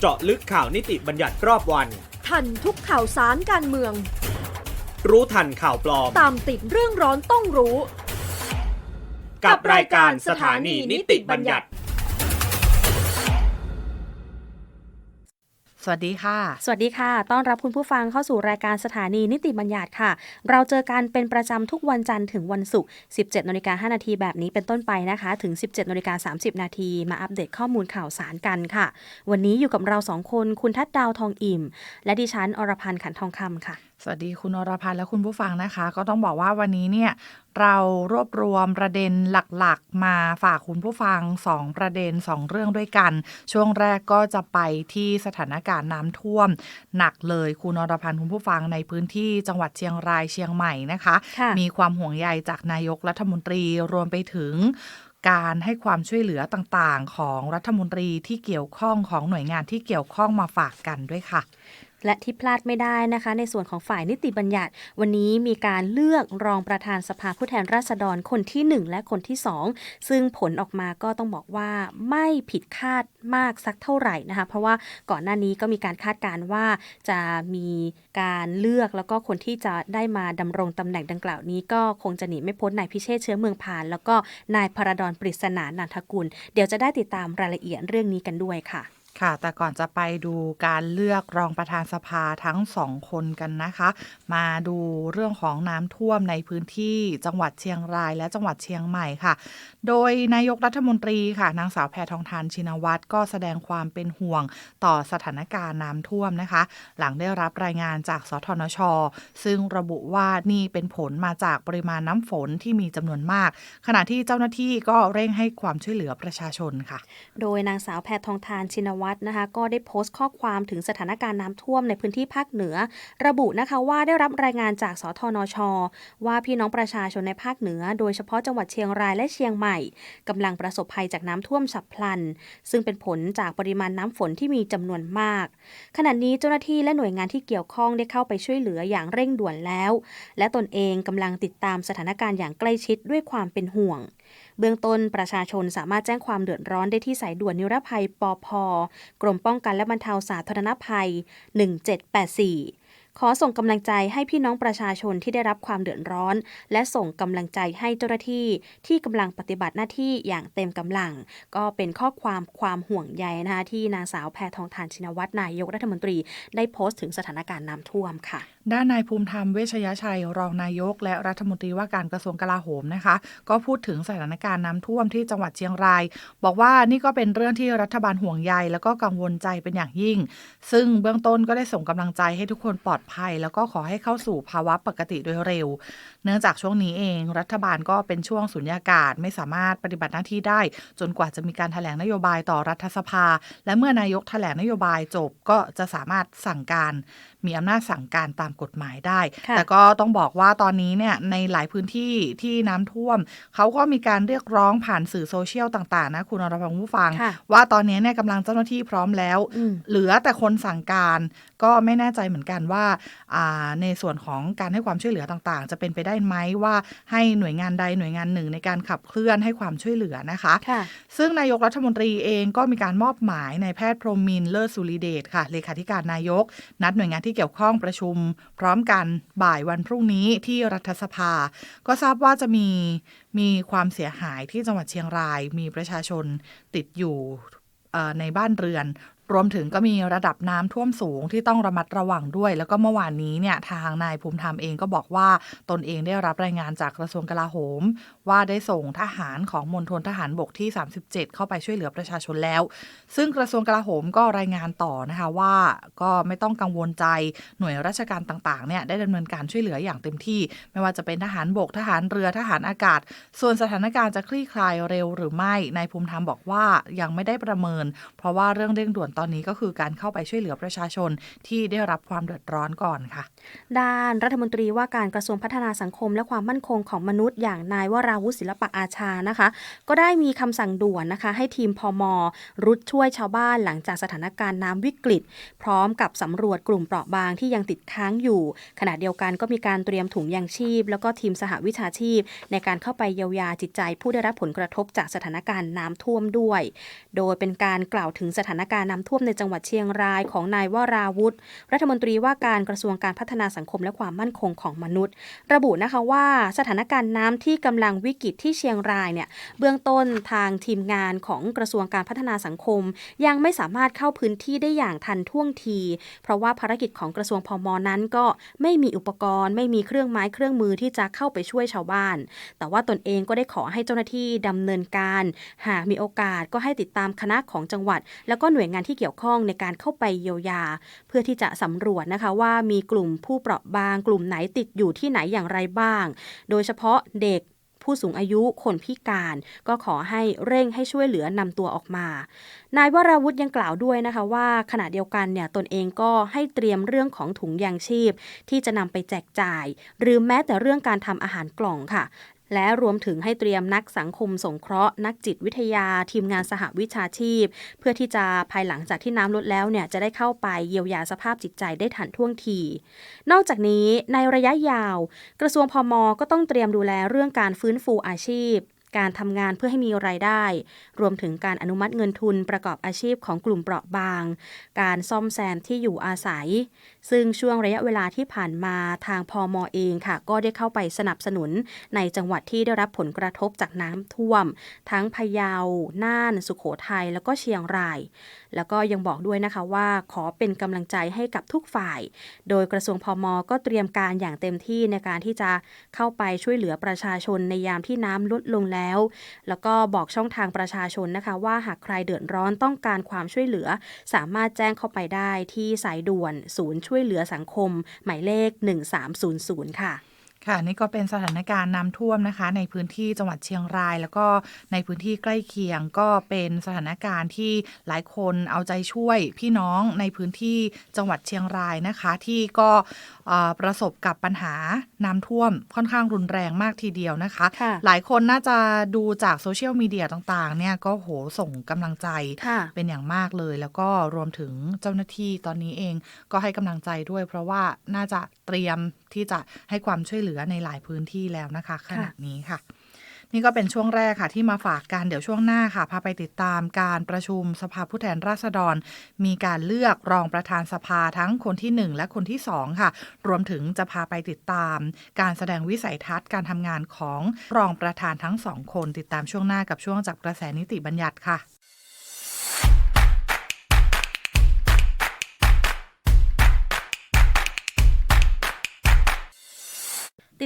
เจาะลึกข่าวนิติบัญญัติรอบวัน ทันทุกข่าวสารการเมือง รู้ทันข่าวปลอม ตามติดเรื่องร้อนต้องรู้ กับรายการสถานีนิติบัญญัติ วัสดีค่ะ สวัสดีค่ะ ต้อนรับคุณผู้ฟังเข้าสู่รายการสถานีนิติบัญญัติค่ะ เราเจอกันเป็นประจำทุกวันจันทร์ถึงวันศุกร์ 17นาฬิกา5นาทีแบบนี้เป็นต้นไปนะคะ ถึง 17นาฬิกา30 นาทีมาอัปเดตข้อมูลข่าวสารกันค่ะ วันนี้อยู่กับเราสองคน คุณทัดดาวทองอิ่ม และดิฉันอรพันธ์ขันทองคำค่ะ สวัสดีคุณอรพันธ์และคุณผู้ฟังนะคะ ก็ต้องบอกว่าวันนี้เนี่ยเรารวบรวมประเด็นหลักๆ มาฝากคุณผู้ฟัง 2 ประเด็น 2 เรื่องด้วยกัน ช่วงแรกก็จะไปที่สถานการณ์น้ำท่วม หนักเลยคุณอรพันธ์คุณผู้ฟังในพื้นที่จังหวัดเชียงรายเชียงใหม่นะคะค่ะมีความห่วงใยจากนายกรัฐมนตรีรวมไปถึงการให้ความช่วยเหลือต่างๆ ของรัฐมนตรีที่เกี่ยวข้องของหน่วยงานที่เกี่ยวข้องมาฝากกันด้วยค่ะ และที่พลาดไม่ได้นะคะ ในส่วนของฝ่ายนิติบัญญัติ วันนี้มีการเลือกรองประธานสภาผู้แทนราษฎรคนที่ 1 และคนที่ 2 ซึ่งผลออกมาก็ต้องบอกว่าไม่ผิดคาดมากสักเท่าไหร่นะคะ เพราะว่าก่อนหน้านี้ก็มีการคาดการณ์ว่าจะมีการเลือกแล้วก็คนที่จะได้มาดำรงตำแหน่งดังกล่าวนี้ ก็คงจะหนีไม่พ้นนายพิเชษเชื้อเมืองพาน แล้วก็นายพระดอนปริศนานันทกุล เดี๋ยวจะได้ติดตามรายละเอียดเรื่องนี้กันด้วยค่ะ ค่ะ แต่ก่อนจะไปดูการเลือกรองประธานสภาทั้งสองคนกันนะคะ มาดูเรื่องของน้ำท่วมในพื้นที่จังหวัดเชียงรายและจังหวัดเชียงใหม่ค่ะ โดยนายกรัฐมนตรีค่ะ นางสาวแพทองทานชินวัตรก็แสดงความเป็นห่วงต่อสถานการณ์น้ำท่วมนะคะ หลังได้รับรายงานจากสทนช ซึ่งระบุว่านี่เป็นผลมาจากปริมาณน้ำฝนที่มีจำนวนมาก ขณะที่เจ้าหน้าที่ก็เร่งให้ความช่วยเหลือประชาชนค่ะ โดยนางสาวแพทองทานชินวัตรนะคะ ก็ได้โพสต์ข้อความถึงสถานการณ์น้ำท่วมในพื้นที่ภาคเหนือ ระบุนะคะว่าได้รับรายงานจากสทนช ว่าพี่น้องประชาชนในภาคเหนือ โดยเฉพาะจังหวัดเชียงรายและเชียงใหม่กำลังประสบภัยจากน้ำท่วมฉับพลัน ซึ่งเป็นผลจากปริมาณน้ำฝนที่มีจำนวนมาก ขณะนี้เจ้าหน้าที่และหน่วยงานที่เกี่ยวข้องได้เข้าไปช่วยเหลืออย่างเร่งด่วนแล้ว และตนเองกำลังติดตามสถานการณ์อย่างใกล้ชิดด้วยความเป็นห่วง เบื้องต้นประชาชนสามารถแจ้งความเดือดร้อนได้ที่สายด่วนนิรภัยปอพกรมป้องกันและบรรเทาสาธารณภัย 1784 ขอส่งกำลังใจให้พี่น้องประชาชนที่ได้รับความเดือดร้อน และส่งกำลังใจให้เจ้าหน้าที่ที่กำลังปฏิบัติหน้าที่อย่างเต็มกำลัง ก็เป็นข้อความความห่วงใยนะคะที่นางสาวแพทองทานชินวัตรนายกรัฐมนตรี ได้โพสต์ถึงสถานการณ์น้ำท่วมค่ะ ด้านนายภูมิธรรมเวชยชัยรองนายก และรัฐมนตรีว่าการกระทรวงกลาโหมนะคะ ก็พูดถึงสถานการณ์น้ำท่วมที่จังหวัดเชียงราย บอกว่านี่ก็เป็นเรื่องที่รัฐบาลห่วงใย แล้วก็กังวลใจเป็นอย่างยิ่ง ซึ่งเบื้องต้นก็ได้ส่งกำลังใจให้ทุกคนปลอดภัย แล้วก็ขอให้เข้าสู่ภาวะปกติโดยเร็ว เนื่องจากช่วงนี้เอง รัฐบาลก็เป็นช่วงสุญญากาศไม่สามารถปฏิบัติหน้าที่ได้ จนกว่าจะมีการแถลงนโยบายต่อรัฐสภา และเมื่อนายกแถลงนโยบายจบก็จะสามารถสั่งการมีอำนาจสั่งการตามกฎหมายได้ค่ะแต่ก็ต้องบอกว่าตอนนี้เนี่ยในหลายพื้นที่ที่น้ำท่วม เขาก็มีการเรียกร้องผ่านสื่อโซเชียลต่างๆนะคุณอรพังผู้ฟังค่ะว่าตอนนี้เนี่ยกำลังเจ้าหน้าที่พร้อมแล้วอืมเหลือแต่คนสั่งการก็ไม่แน่ใจเหมือนกันว่าอ่าในส่วนของการให้ความช่วยเหลือต่างๆ จะเป็นไปได้ไหมว่าให้หน่วยงานใดหน่วยงานหนึ่งในการขับเคลื่อนให้ความช่วยเหลือนะคะค่ะซึ่งนายกรัฐมนตรีเองก็มีการมอบหมายในายแพทย์พรหมมินทร์เลิศสุริเดชค่ะเลขาธิการนายก นัดหน่วยงานที่ที่เกี่ยวข้องประชุม พร้อมกันบ่ายวันพรุ่งนี้ที่รัฐสภา ก็ทราบว่าจะมีมีความเสียหายที่จังหวัดเชียงราย มีประชาชนติดอยู่ในบ้านเรือน รวมถึงก็มีระดับน้ำท่วมสูงที่ต้องระมัดระวังด้วย แล้วก็เมื่อวานนี้เนี่ยทางนายภูมิธรรมเองก็บอกว่าตนเองได้รับรายงานจากกระทรวงกลาโหม ว่าได้ส่งทหารของมณฑลทหารบกที่ 37 เข้าไปช่วยเหลือประชาชนแล้ว ซึ่งกระทรวงกลาโหมก็รายงานต่อนะคะว่าก็ไม่ต้องกังวลใจหน่วยราชการต่างๆเนี่ยได้ดำเนินการช่วยเหลืออย่างเต็มที่ ไม่ว่าจะเป็นทหารบกทหารเรือทหารอากาศ ส่วนสถานการณ์จะคลี่คลายเร็วหรือไม่นายภูมิธรรมบอกว่ายังไม่ได้ประเมิน เพราะว่าเรื่องเร่งด่วนตอนนี้ก็คือการเข้าไปช่วยเหลือประชาชนที่ได้รับความเดือดร้อนก่อนค่ะ ด้านรัฐมนตรีว่าการกระทรวงพัฒนาสังคม และความมั่นคงของมนุษย์อย่างนายวราวุฒิศิลปะอาชานะคะ ก็ได้มีคำสั่งด่วนนะคะ ให้ทีมพมรุดช่วยชาวบ้านหลังจากสถานการณ์น้ำวิกฤต พร้อมกับสำรวจกลุ่มเปราะบางที่ยังติดค้างอยู่ ขณะเดียวกันก็มีการเตรียมถุงยางชีพ แล้วก็ทีมสหวิชาชีพ ในการเข้าไปเยียวยาจิตใจ ผู้ได้รับผลกระทบจากสถานการณ์น้ำท่วมด้วย โดยเป็นการกล่าวถึงสถานการณ์น้ำท่วมในจังหวัดเชียงรายของนายวราวุฒิรัฐมนตรีว่าการกระทรวงการพัฒนาสังคมและความมั่นคงของมนุษย์ ระบุนะคะว่าสถานการณ์น้ำที่กำลังวิกฤตที่เชียงรายเนี่ยเบื้องต้นทางทีมงานของกระทรวงการพัฒนาสังคม ยังไม่สามารถเข้าพื้นที่ได้อย่างทันท่วงที เพราะว่าภารกิจของกระทรวงพมนั้นก็ไม่มีอุปกรณ์ ไม่มีเครื่องไม้เครื่องมือที่จะเข้าไปช่วยชาวบ้าน แต่ว่าตนเองก็ได้ขอให้เจ้าหน้าที่ดำเนินการ หากมีโอกาสก็ให้ติดตามคณะของจังหวัด แล้วก็หน่วยงานที่เกี่ยวข้องในการเข้าไปเยียวยา เพื่อที่จะสำรวจนะคะว่ามีกลุ่มผู้เปราะบาง กลุ่มไหนติดอยู่ที่ไหนอย่างไรบ้าง โดยเฉพาะเด็กผู้สูงอายุคนพิการก็ขอให้เร่งให้ช่วยเหลือนำตัวออกมา นายวราวุธยังกล่าวด้วยนะคะว่า ขณะเดียวกันเนี่ยตนเองก็ให้เตรียมเรื่องของถุงยางชีพ ที่จะนำไปแจกจ่าย หรือแม้แต่เรื่องการทำอาหารกล่องค่ะ และรวมถึงให้เตรียมนักสังคมสงเคราะห์ นักจิตวิทยา ทีมงานสหวิชาชีพ เพื่อที่จะภายหลังจากที่น้ำลดแล้วเนี่ยจะได้เข้าไปเยียวยาสภาพจิตใจได้ทันท่วงที นอกจากนี้ในระยะยาว กระทรวงพมก็ต้องเตรียมดูแลเรื่องการฟื้นฟูอาชีพ การทำงานเพื่อให้มีรายได้ รวมถึงการอนุมัติเงินทุนประกอบอาชีพของกลุ่มเปราะบาง การซ่อมแซมที่อยู่อาศัย ซึ่งช่วงระยะเวลาที่ผ่านมาทางพอมอเองค่ะ ก็ได้เข้าไปสนับสนุนในจังหวัดที่ได้รับผลกระทบจากน้ำท่วม ทั้งพะเยา น่าน สุขโขทัยแล้วก็เชียงรายแล้วก็ยังบอกด้วยนะคะว่าขอเป็นกำลังใจให้กับทุกฝ่าย โดยกระทรวงพมก็เตรียมการอย่างเต็มที่ในการที่จะเข้าไปช่วยเหลือประชาชนในยามที่น้ำลดลงแล้ว แล้วก็บอกช่องทางประชาชนนะคะ ว่าหากใครเดือดร้อนต้องการความช่วยเหลือ สามารถแจ้งเข้าไปได้ที่สายด่วน ศูนย์ช่วยเหลือสังคม หมายเลข 1300 ค่ะ ค่ะนี่ก็เป็นสถานการณ์น้ำท่วมนะคะ ในพื้นที่จังหวัดเชียงราย แล้วก็ในพื้นที่ใกล้เคียงก็เป็นสถานการณ์ที่หลายคนเอาใจช่วยพี่น้องในพื้นที่จังหวัดเชียงรายนะคะ ที่ก็เอ่อประสบกับปัญหาน้ำท่วมค่อนข้างรุนแรงมากทีเดียวนะคะค่ะหลายคนน่าจะดูจากโซเชียลมีเดียต่างๆ เนี่ยก็โหส่งกำลังใจค่ะเป็นอย่างมากเลย แล้วก็รวมถึงเจ้าหน้าที่ตอนนี้เองก็ให้กำลังใจด้วย เพราะว่าน่าจะเตรียมที่จะให้ความช่วยเหลือในหลายพื้นที่แล้วนะคะขณะนี้ค่ะ นี่ก็เป็นช่วงแรกค่ะ ที่มาฝากกันเดี๋ยวช่วงหน้าค่ะ พาไปติดตามการประชุมสภาผู้แทนราษฎร มีการเลือกรองประธานสภาทั้งคนที่ 1 และคนที่ 2 ค่ะ รวมถึงจะพาไปติดตาม การแสดงวิสัยทัศน์การทำงานของรองประธานทั้งสองคน ติดตามช่วงหน้ากับช่วงจากกระแสนิติบัญญัติค่ะ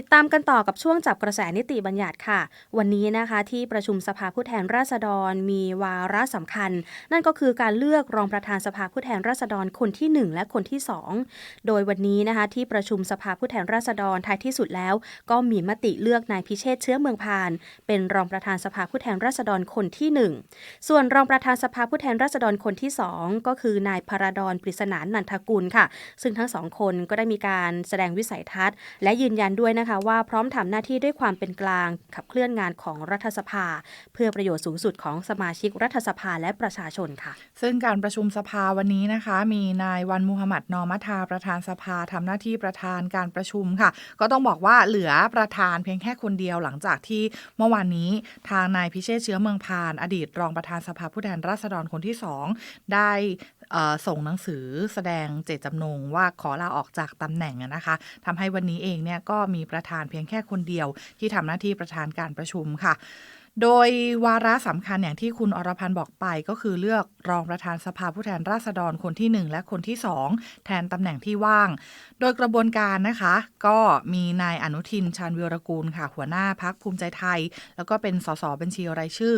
ติดตามกันต่อกับช่วงจับกระแสนิติบัญญัติค่ะ วันนี้นะคะที่ประชุมสภาผู้แทนราษฎรมีวาระสำคัญ นั่นก็คือการเลือกรองประธานสภาผู้แทนราษฎรคนที่ 1 และคนที่ 2 โดยวันนี้นะคะที่ประชุมสภาผู้แทนราษฎรท้ายที่สุดแล้ว ก็มีมติเลือกนายพิเชษเชื้อเมืองพาน เป็นรองประธานสภาผู้แทนราษฎรคนที่ 1 ส่วนรองประธานสภาผู้แทนราษฎรคนที่ 2 ก็คือนายพระดอนปริศนานนันทกุลค่ะ ซึ่งทั้งสองคนก็ได้มีการแสดงวิสัยทัศน์ และยืนยันด้วยนะคะว่าพร้อมทำหน้าที่ด้วยความเป็นกลาง ขับเคลื่อนงานของรัฐสภา เพื่อประโยชน์สูงสุดของสมาชิกรัฐสภาและประชาชนค่ะ ซึ่งการประชุมสภาวันนี้นะคะ มีนายวันมุฮัมหมัดนอมัทาประธานสภาทำหน้าที่ประธานการประชุมค่ะ ก็ต้องบอกว่าเหลือประธานเพียงแค่คนเดียวหลังจากที่เมื่อวานนี้ทางนายพิเชษเชื้อเมืองพาน อดีตรองประธานสภาผู้แทนราษฎรคนที่สองได้ ส่งหนังสือแสดงเจตจำนงว่าขอลาออกจากตำแหน่งนะคะทำให้วันนี้เองเนี่ยก็มีประธานเพียงแค่คนเดียว ที่ทำหน้าที่ประธานการประชุมค่ะโดยวาระสำคัญอย่างที่คุณอรพันธ์บอกไปก็คือเลือกรองประธานสภาผู้แทนราษฎรคนที่ 1 และคนที่ 2 แทนตำแหน่งที่ว่าง โดยกระบวนการนะคะ ก็มีนายอนุทินชาญวิรกูลค่ะ หัวหน้าพักภูมิใจไทย แล้วก็เป็นสสบัญชีรายชื่อ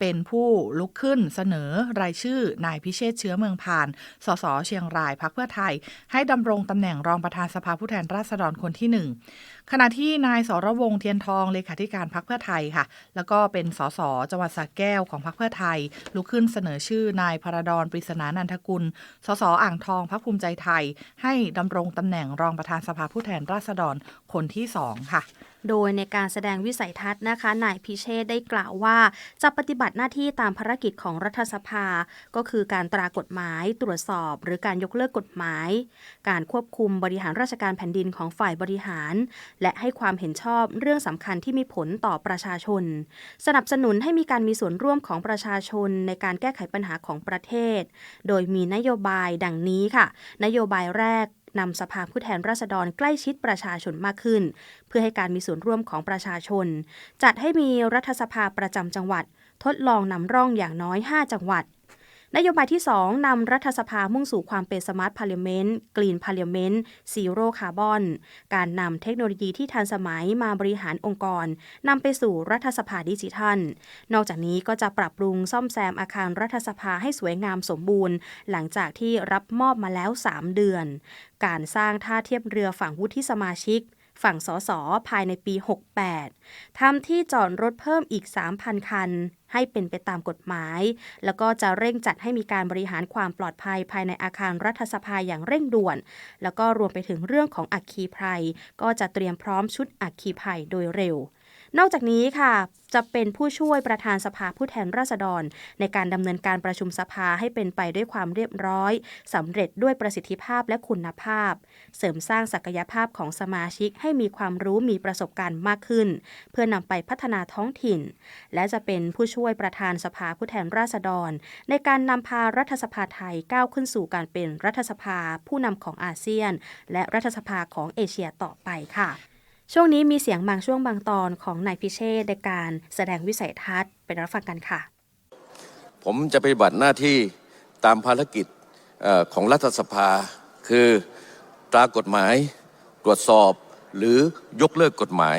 เป็นผู้ลุกขึ้นเสนอรายชื่อนายพิเชษเชื้อเมืองพาน สสเชียงรายพักเพื่อไทย ให้ดำรงตำแหน่งรองประธานสภาผู้แทนราษฎรคนที่หนึ่งขณะที่นายสรวงเทียนทองเลขาธิการพักเพื่อไทยค่ะ แล้วก็เป็นสสจังหวัดสระแก้วของพักเพื่อไทย ลุกขึ้นเสนอชื่อนายพระดอนปริศนานันทกุล สสอ่างทองพักภูมิใจไทย ให้ดำรงตำแหน่งรองประธานสภาผู้แทนราษฎรคนที่สองค่ะ โดยในการแสดงวิสัยทัศน์นะคะ นายพิเชษได้กล่าวว่าจะปฏิบัติหน้าที่ตามภารกิจของรัฐสภา ก็คือการตรากฎหมาย ตรวจสอบ หรือการยกเลิกกฎหมาย การควบคุมบริหารราชการแผ่นดินของฝ่ายบริหาร และให้ความเห็นชอบเรื่องสำคัญที่มีผลต่อประชาชน สนับสนุนให้มีการมีส่วนร่วมของประชาชนในการแก้ไขปัญหาของประเทศ โดยมีนโยบายดังนี้ค่ะ นโยบายแรก นำสภาผู้แทนราษฎรใกล้ชิดประชาชนมากขึ้น เพื่อให้การมีส่วนร่วมของประชาชน จัดให้มีรัฐสภาประจำจังหวัด ทดลองนำร่องอย่างน้อย 5 จังหวัด นโยบายที่ 2นำรัฐสภามุ่งสู่ความเป็นสมาร์ทพาร์เลเมนต์กรีนพาร์เลเมนต์ซีโร่คาร์บอนการนำเทคโนโลยีที่ทันสมัยมาบริหารองค์กรนำไปสู่รัฐสภาดิจิทัล นอกจากนี้ก็จะปรับปรุงซ่อมแซมอาคารรัฐสภาให้สวยงามสมบูรณ์ หลังจากที่รับมอบมาแล้ว 3 เดือน การสร้างท่าเทียบเรือฝั่งวุฒิสมาชิก ฝั่งสสภายในปี 68 ทำที่จอดรถเพิ่มอีก 3,000 คัน ให้เป็นไปตามกฎหมาย แล้วก็จะเร่งจัดให้มีการบริหารความปลอดภัยภายในอาคารรัฐสภาอย่างเร่งด่วน แล้วก็รวมไปถึงเรื่องของอัคคีภัย ก็จะเตรียมพร้อมชุดอัคคีภัยโดยเร็ว นอกจากนี้ค่ะจะเป็นผู้ช่วยประธานสภาผู้แทนราษฎร ในการดำเนินการประชุมสภาให้เป็นไปด้วยความเรียบร้อยสำเร็จด้วยประสิทธิภาพและคุณภาพ เสริมสร้างศักยภาพของสมาชิกให้มีความรู้มีประสบการณ์มากขึ้น เพื่อนำไปพัฒนาท้องถิ่น และจะเป็นผู้ช่วยประธานสภาผู้แทนราษฎร ในการนำพารัฐสภาไทยก้าวขึ้นสู่การเป็นรัฐสภาผู้นำของอาเซียน และรัฐสภาของเอเชียต่อไปค่ะ ช่วงนี้มีเสียงบางช่วงบางตอนของนายพิเชษในการแสดงวิสัยทัศน์ไปรับฟังกันค่ะ ผมจะปฏิบัติหน้าที่ตามภารกิจออของรัฐสภา คือตรากฎหมาย ตรวจสอบหรือยกเลิกกฎหมาย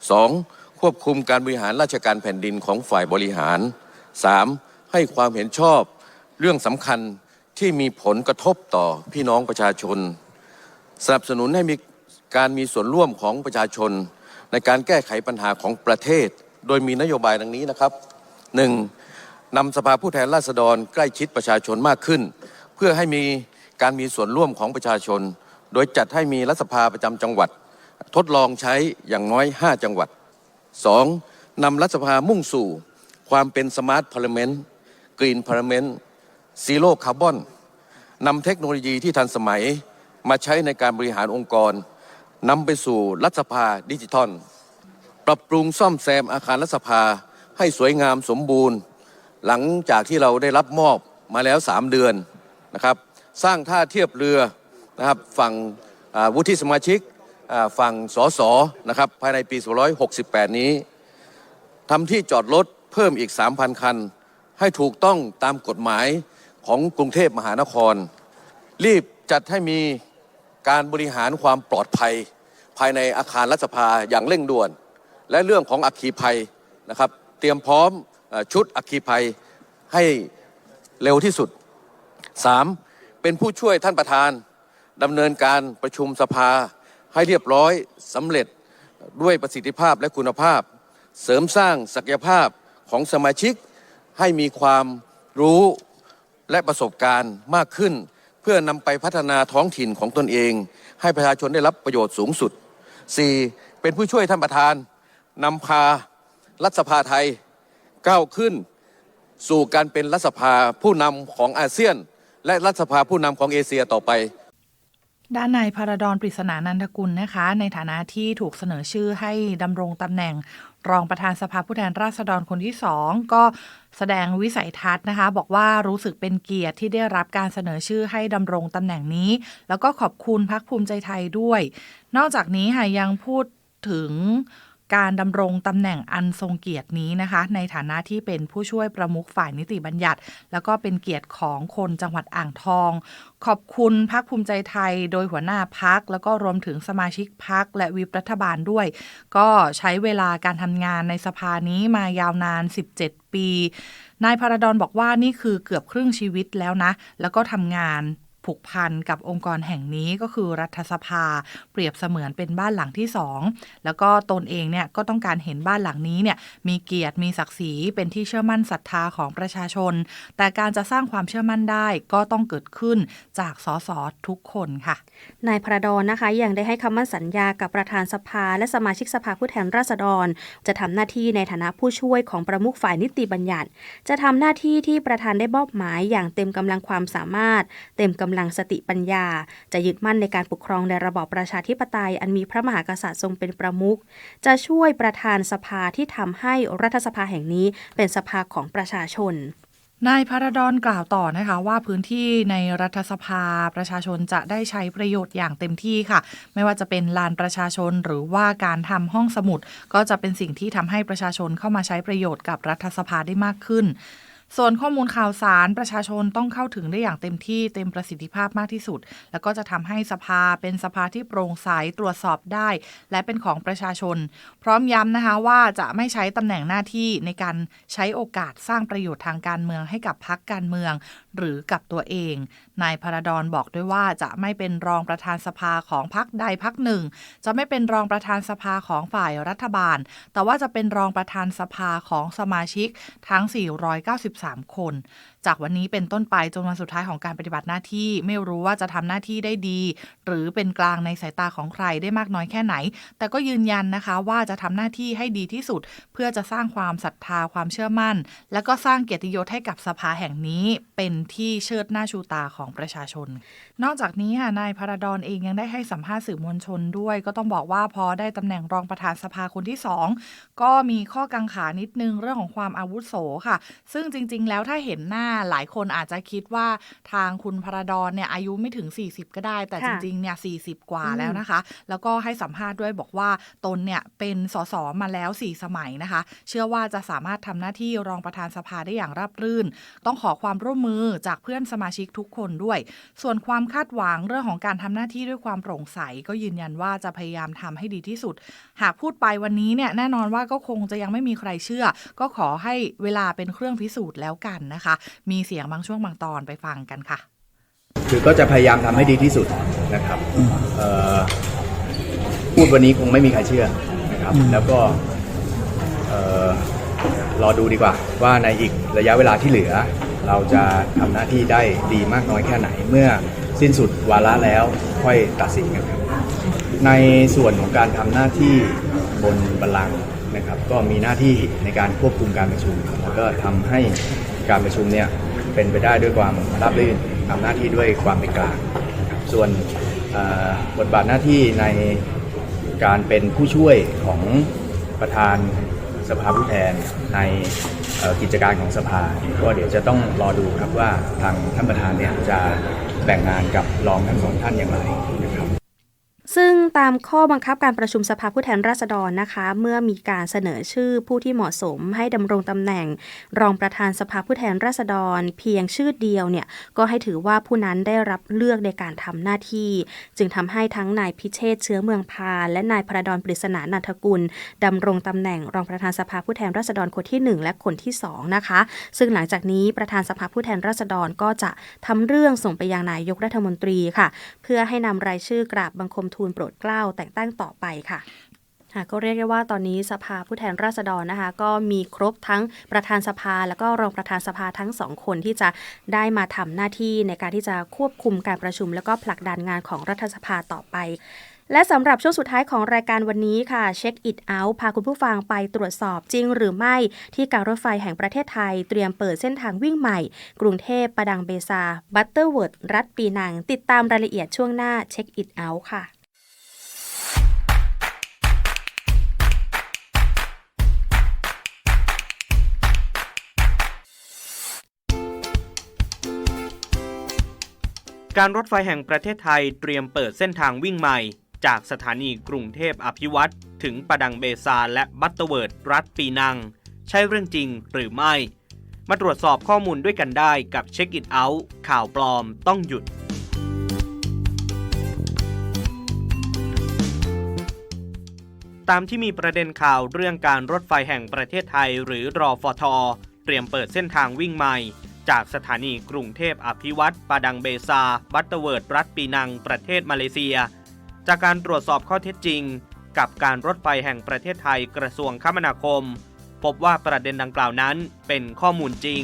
2. ควบคุมการบริหารราชการแผ่นดินของฝ่ายบริหาร 3. ให้ความเห็นชอบเรื่องสำคัญที่มีผลกระทบต่อพี่น้องประชาชน สนับสนุนให้มี การมีส่วนร่วมของประชาชน ในการแก้ไขปัญหาของประเทศ โดยมีนโยบายดังนี้นะครับ 1. นำสภาผู้แทนราษฎรใกล้ชิดประชาชนมากขึ้น เพื่อให้มีการมีส่วนร่วมของประชาชน โดยจัดให้มีรัฐสภาประจำจังหวัด ทดลองใช้อย่างน้อย 5 จังหวัด 2. นำรัฐสภามุ่งสู่ ความเป็นสมาร์ทพาร์เลเมนต์กรีนพาร์เลเมนต์ซีโร่คาร์บอนนำเทคโนโลยีที่ทันสมัยมาใช้ในการบริหารองค์กร นำไปสู่รัฐสภาดิจิทัล ปรับปรุงซ่อมแซมอาคารรัฐสภาให้สวยงามสมบูรณ์ หลังจากที่เราได้รับมอบมาแล้ว 3 เดือนนะครับ สร้างท่าเทียบเรือนะครับฝั่งวุฒิสมาชิกฝั่งสสนะครับภายในปี268 นี้ทำที่จอดรถเพิ่มอีก 3,000 คัน ให้ถูกต้องตามกฎหมายของกรุงเทพมหานคร รีบจัดให้มี การบริหารความปลอดภัย ภายในอาคารรัฐสภาอย่างเร่งด่วน และเรื่องของอัคคีภัยนะครับ เตรียมพร้อมชุดอัคคีภัยให้เร็วที่สุด 3. เป็นผู้ช่วยท่านประธานดำเนินการประชุมสภาให้เรียบร้อยสำเร็จด้วยประสิทธิภาพและคุณภาพ เสริมสร้างศักยภาพของสมาชิกให้มีความรู้และประสบการณ์มากขึ้น เพื่อนำไปพัฒนาท้องถิ่นของตนเอง ให้ประชาชนได้รับประโยชน์สูงสุด 4. เป็นผู้ช่วยท่านประธานนำพารัฐสภาไทยก้าวขึ้น สู่การเป็นรัฐสภาผู้นำของอาเซียน และรัฐสภาผู้นำของเอเชียต่อไปด้านนายพารดอนปริศนานันทกุลนะคะ ในฐานะที่ถูกเสนอชื่อให้ดำรงตำแหน่ง รองประธานสภาผู้แทนราษฎรคนที่สองก็แสดงวิสัยทัศน์นะคะ บอกว่ารู้สึกเป็นเกียรติที่ได้รับการเสนอชื่อให้ดำรงตำแหน่งนี้ แล้วก็ขอบคุณพักภูมิใจไทยด้วย นอกจากนี้ค่ะยังพูดถึง การดำรงตำแหน่งอันทรงเกียรตินี้นะคะ ในฐานะที่เป็นผู้ช่วยประมุขฝ่ายนิติบัญญัติ แล้วก็เป็นเกียรติของคนจังหวัดอ่างทอง ขอบคุณพักภูมิใจไทย โดยหัวหน้าพัก แล้วก็รวมถึงสมาชิกพักและวิปรัฐบาลด้วย ก็ใช้เวลาการทำงานในสภานี้มายาวนาน 17 ปี นายพาราดอนบอกว่านี่คือเกือบครึ่งชีวิตแล้วนะ แล้วก็ทำงาน ผูกพันกับองค์กรแห่งนี้ก็คือรัฐสภา เปรียบเสมือนเป็นบ้านหลังที่สองแล้วก็ตนเองเนี่ยก็ต้องการเห็นบ้านหลังนี้เนี่ยมีเกียรติมีศักดิ์ศรีเป็นที่เชื่อมั่นศรัทธาของประชาชน แต่การจะสร้างความเชื่อมั่นได้ก็ต้องเกิดขึ้นจากสสทุกคนค่ะนายพระดอนนะคะยังได้ให้คำมั่นสัญญากับประธานสภา และสมาชิกสภาผู้แทนราษฎร จะทำหน้าที่ในฐานะผู้ช่วยของประมุขฝ่ายนิติบัญญัติ จะทำหน้าที่ที่ประธานได้มอบหมายอย่างเต็มกำลังความสามารถ เต็มกำลังสติปัญญา จะยึดมั่นในการปกครองในระบอบประชาธิปไตย อันมีพระมหากษัตริย์ทรงเป็นประมุขจะช่วยประธานสภาที่ทำให้รัฐสภาแห่งนี้เป็นสภาของประชาชนนายพระดอนกล่าวต่อนะคะว่าพื้นที่ในรัฐสภาประชาชนจะได้ใช้ประโยชน์อย่างเต็มที่ค่ะ ไม่ว่าจะเป็นลานประชาชนหรือว่าการทำห้องสมุด ก็จะเป็นสิ่งที่ทำให้ประชาชนเข้ามาใช้ประโยชน์กับรัฐสภาได้มากขึ้น ส่วนข้อมูลข่าวสารประชาชนต้องเข้าถึงได้อย่างเต็มที่เต็มประสิทธิภาพมากที่สุด แล้วก็จะทำให้สภาเป็นสภาที่โปร่งใสตรวจสอบได้ และเป็นของประชาชน พร้อมย้ำนะคะว่าจะไม่ใช้ตำแหน่งหน้าที่ในการใช้โอกาสสร้างประโยชน์ทางการเมืองให้กับพรรคการเมือง หรือกับตัวเองนายพระดอนบอกด้วยว่าจะไม่เป็นรองประธานสภาของพรรคใดพรรคหนึ่ง จะไม่เป็นรองประธานสภาของฝ่ายรัฐบาล แต่ว่าจะเป็นรองประธานสภาของสมาชิกทั้ง 493 13 คน จากวันนี้เป็นต้นไปจนวันสุดท้ายของการปฏิบัติหน้าที่ ไม่รู้ว่าจะทำหน้าที่ได้ดี หรือเป็นกลางในสายตาของใครได้มากน้อยแค่ไหน แต่ก็ยืนยันนะคะว่าจะทำหน้าที่ให้ดีที่สุด เพื่อจะสร้างความศรัทธาความเชื่อมั่น และก็สร้างเกียรติยศให้กับสภาแห่งนี้ เป็นที่เชิดหน้าชูตาของประชาชน นอกจากนี้ค่ะนายพระดอนเองยังได้ให้สัมภาษณ์สื่อมวลชนด้วย ก็ต้องบอกว่าพอได้ตำแหน่งรองประธานสภาคนที่สองก็มีข้อกังขานิดนึงเรื่องของความอาวุโสค่ะ ซึ่งจริง ๆ แล้วถ้าเห็นหน้าหลายคนอาจจะคิดว่าทางคุณพระดอนเนี่ยอายุไม่ถึง 40 ก็ได้ แต่จค่ะริงๆเนี่ย40กว่าอืมแล้วนะคะ แล้วก็ให้สัมภาษณ์ด้วยบอกว่าตนเนี่ยเป็นสสมาแล้ว 4 สมัยนะคะ เชื่อว่าจะสามารถทำหน้าที่รองประธานสภาได้อย่างราบรื่น ต้องขอความร่วมมือจากเพื่อนสมาชิกทุกคนด้วย ส่วนความคาดหวังเรื่องของการทำหน้าที่ด้วยความโปร่งใส ก็ยืนยันว่าจะพยายามทำให้ดีที่สุด หากพูดไปวันนี้เนี่ยแน่นอนว่าก็คงจะยังไม่มีใครเชื่อ ก็ขอให้เวลาเป็นเครื่องพิสูจน์แล้วกันนะคะมีเสียงบางช่วงบางตอนไปฟังกันค่ะ คือก็จะพยายามทำให้ดีที่สุดนะครับเอ่อพูดวันนี้คงไม่มีใครเชื่อนะครับ แล้วก็เอ่อรอดูดีกว่า ว่าในอีกระยะเวลาที่เหลือ เราจะทำหน้าที่ได้ดีมากน้อยแค่ไหนเมื่อสิ้นสุดวาระแล้วค่อยตัดสินกันครับในส่วนของการทำหน้าที่บนบัลลังก์นะครับ ก็มีหน้าที่ในการควบคุมการประชุมแล้วก็ทำให้ การประชุมเนี่ยเป็นไปได้ด้วยความราบรื่นทำหน้าที่ด้วยความเป็นกลางส่วนบทบาทหน้าที่ในการเป็นผู้ช่วยของประธานสภาผู้แทนในกิจการของสภาก็เดี๋ยวจะต้องรอดูครับว่าทางท่านประธานเนี่ยจะแบ่งงานกับรองทั้งสองท่านอย่างไร ซึ่งตามข้อบังคับการประชุมสภาผู้แทนราษฎรนะคะ เมื่อมีการเสนอชื่อผู้ที่เหมาะสมให้ดำรงตำแหน่ง รองประธานสภาผู้แทนราษฎร เพียงชื่อเดียวเนี่ยก็ให้ถือว่าผู้นั้นได้รับเลือกในการทำหน้าที่ จึงทำให้ทั้งนายพิเชษเชื้อเมืองพา และนายพระดอนปริศนานันทกุลดำรงตำแหน่งรองประธานสภาผู้แทนราษฎรคนที่หนึ่งและคนที่สองนะคะซึ่งหลังจากนี้ประธานสภาผู้แทนราษฎรก็จะทำเรื่องส่งไปยังนายกรัฐมนตรีค่ะ เพื่อให้นำรายชื่อกราบบังคมทูลโปรดเกล้าแต่งตั้งต่อไปค่ะก็เรียกได้ว่าตอนนี้สภาผู้แทนราษฎรนะคะ ก็มีครบทั้งประธานสภา แล้วก็รองประธานสภาทั้งสองคนที่จะได้มาทำหน้าที่ในการที่จะควบคุมการประชุม แล้วก็ผลักดันงานของรัฐสภาต่อไป และสำหรับช่วงสุดท้ายของรายการวันนี้ค่ะเช็คอิ t เอาพาคุณผู้ฟังไปตรวจสอบจริงหรือไม่ที่การรถไฟแห่งประเทศไทย เตรียมเปิดเส้นทางวิ่งใหม่ กรุงเทพประดังเบซา บัตเตอร์เวิร์ดรัฐปีนัง ติดตามรายละเอียดช่วงหน้าเช็คอิ t เอาค่ะ การรถไฟแห่งประเทศไทยเตรียมเปิดเส้นทางวิ่งใหม่ จากสถานีกรุงเทพอภิวัตรถึงประดังเบซาและบัตเตอร์เวิร์ดรัฐปีนัง ใช่เรื่องจริงหรือไม่ มาตรวจสอบข้อมูลด้วยกันได้กับเช็คอิ t เอาท์ข่าวปลอมต้องหยุดตามที่มีประเด็นข่าวเรื่องการรถไฟแห่งประเทศไทยหรือรอฟทเตรียมเปิดเส้นทางวิ่งใหม่ จากสถานีกรุงเทพอภิวัตปาดังเบซา บัตเตอร์เวิร์ด รัฐปีนัง ประเทศมาเลเซีย จากการตรวจสอบข้อเท็จจริง กับการรถไฟแห่งประเทศไทยกระทรวงคมนาคม พบว่าประเด็นดังกล่าวนั้นเป็นข้อมูลจริง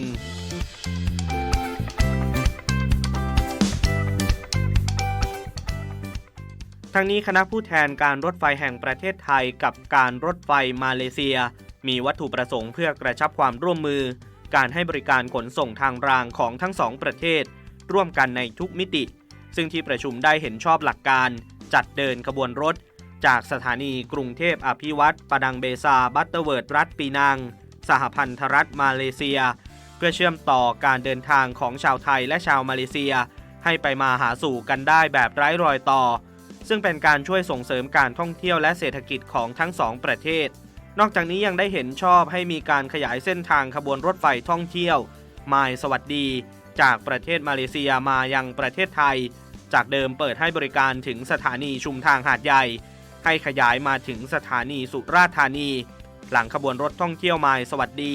ทั้งนี้คณะผู้แทนการรถไฟแห่งประเทศไทยกับการรถไฟมาเลเซีย มีวัตถุประสงค์เพื่อกระชับความร่วมมือ การให้บริการขนส่งทางรางของทั้งสองประเทศ ร่วมกันในทุกมิติ ซึ่งที่ประชุมได้เห็นชอบหลักการ จัดเดินขบวนรถ จากสถานีกรุงเทพอภิวัตปาดังเบซา บัตเตอร์เวิร์ดรัฐปีนัง สหพันธรัฐมาเลเซีย เพื่อเชื่อมต่อการเดินทางของชาวไทยและชาวมาเลเซีย ให้ไปมาหาสู่กันได้แบบไร้รอยต่อ ซึ่งเป็นการช่วยส่งเสริมการท่องเที่ยวและเศรษฐกิจของทั้งสองประเทศ นอกจากนี้ยังได้เห็นชอบให้มีการขยายเส้นทางขบวนรถไฟท่องเที่ยวมายสวัสดี จากประเทศมาเลเซียมายังประเทศไทย จากเดิมเปิดให้บริการถึงสถานีชุมทางหาดใหญ่ ให้ขยายมาถึงสถานีสุราษฎร์ธานี หลังขบวนรถท่องเที่ยวมายสวัสดี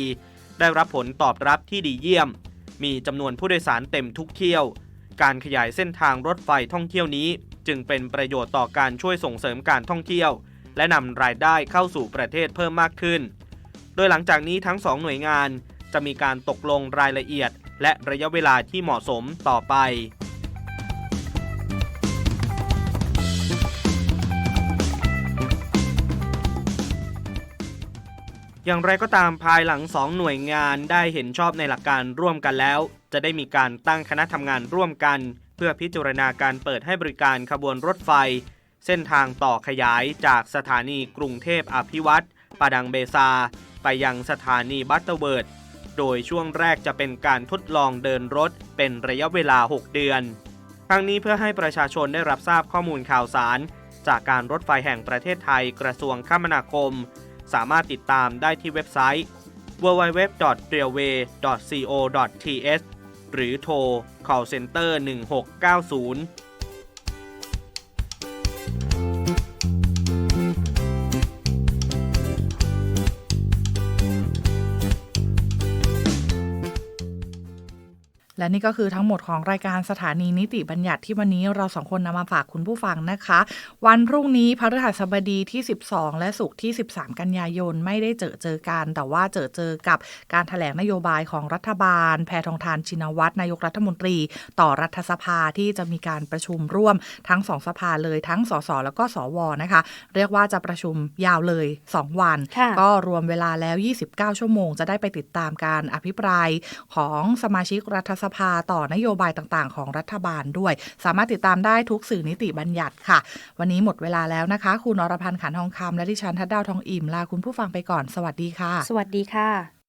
ได้รับผลตอบรับที่ดีเยี่ยม มีจำนวนผู้โดยสารเต็มทุกเที่ยว การขยายเส้นทางรถไฟท่องเที่ยวนี้ จึงเป็นประโยชน์ต่อการช่วยส่งเสริมการท่องเที่ยว และนำรายได้เข้าสู่ประเทศเพิ่มมากขึ้น โดยหลังจากนี้ทั้งสองหน่วยงานจะมีการตกลงรายละเอียด และระยะเวลาที่เหมาะสมต่อไปอย่างไรก็ตามภายหลังสองหน่วยงานได้เห็นชอบในหลักการร่วมกันแล้ว จะได้มีการตั้งคณะทำงานร่วมกัน เพื่อพิจารณาการเปิดให้บริการขบวนรถไฟ เส้นทางต่อขยายจากสถานีกรุงเทพอภิวัตรปาดังเบซา ไปยังสถานีบัตเตอร์เวิร์ด โดยช่วงแรกจะเป็นการทดลองเดินรถเป็นระยะเวลา 6 เดือนทั้งนี้เพื่อให้ประชาชนได้รับทราบข้อมูลข่าวสาร จากการรถไฟแห่งประเทศไทยกระทรวงคมนาคม สามารถติดตามได้ที่เว็บไซต์ www.railway.co.th หรือโทร call center 1690 และนี่ก็คือทั้งหมดของรายการสถานีนิติบัญญัติที่วันนี้เราสองคนนำมาฝากคุณผู้ฟังนะคะ วันพรุ่งนี้พฤหัสบดีที่ 12 และศุกร์ที่ 13 กันยายนไม่ได้เจอเจอกัน แต่ว่าเจอเจอกับการถแถลงนโยบายของรัฐบาล แพทองทานชินวัตรนายกรัฐมนตรี ต่อรัฐสภาที่จะมีการประชุมร่วมทั้งสองสภาเลยทั้งสสแล้วก็สวนะคะ เรียกว่าจะประชุมยาวเลย 2 วันค่ะก็รวมเวลาแล้ว 29 ชั่วโมง จะได้ไปติดตามการอภิปรายของสมาชิกรัฐสภาต่อนโยบายต่างๆ ของรัฐบาลด้วย สามารถติดตามได้ทุกสื่อนิติบัญญัติค่ะ วันนี้หมดเวลาแล้วนะคะ คุณอรพันธ์ขันทองคำและดิฉันทัดดาวทองอิ่มลาคุณผู้ฟังไปก่อน สวัสดีค่ะ สวัสดีค่ะ